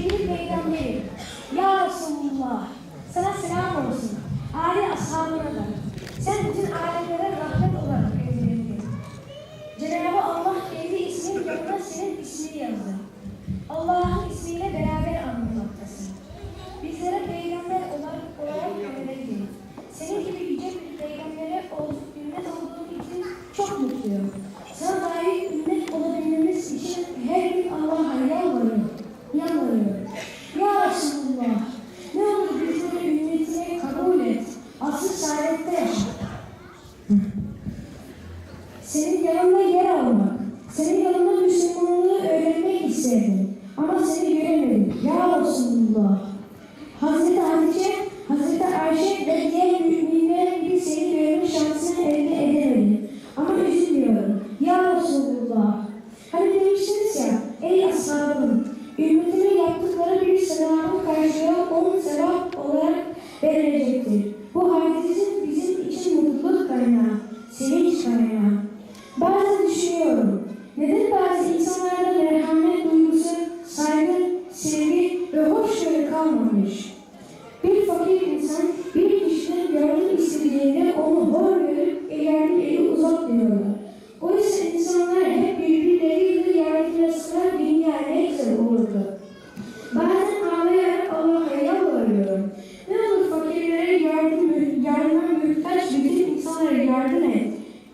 sevgili peygamberim, Ya Resulullah, sana selam olsun, aile ashabına da. Sen bütün ailelere rahmet olarak evlendin. Cenab-ı Allah kendi isminin yanına senin ismini yazdı. Allah'ın ismini Senin yanında yer almak, senin yanında Müslümanlığı öğrenmek isterdim. Ama seni göremedim. Ya olsun Allah. Hazreti Hatice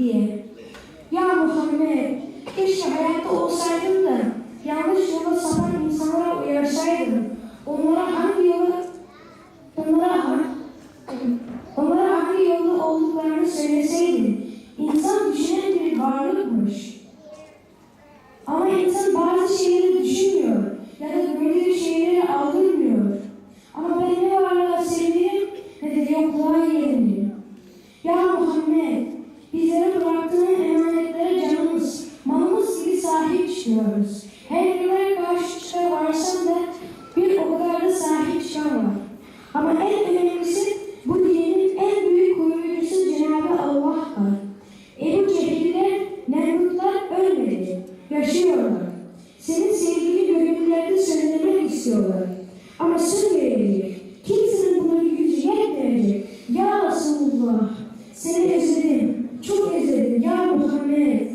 diye. Ya Muhammed, keşke hayatta olsaydın da yanlış yola sapan insanlara uyarsaydın. Onlara hangi yolu, onlara, onlara hangi yolu olduklarını söyleseydin. İnsan düşünen bir varlıkmış. Ama insan bazı şeyleri düşünmüyor ya da böyle şeyleri algılmıyor. Amen.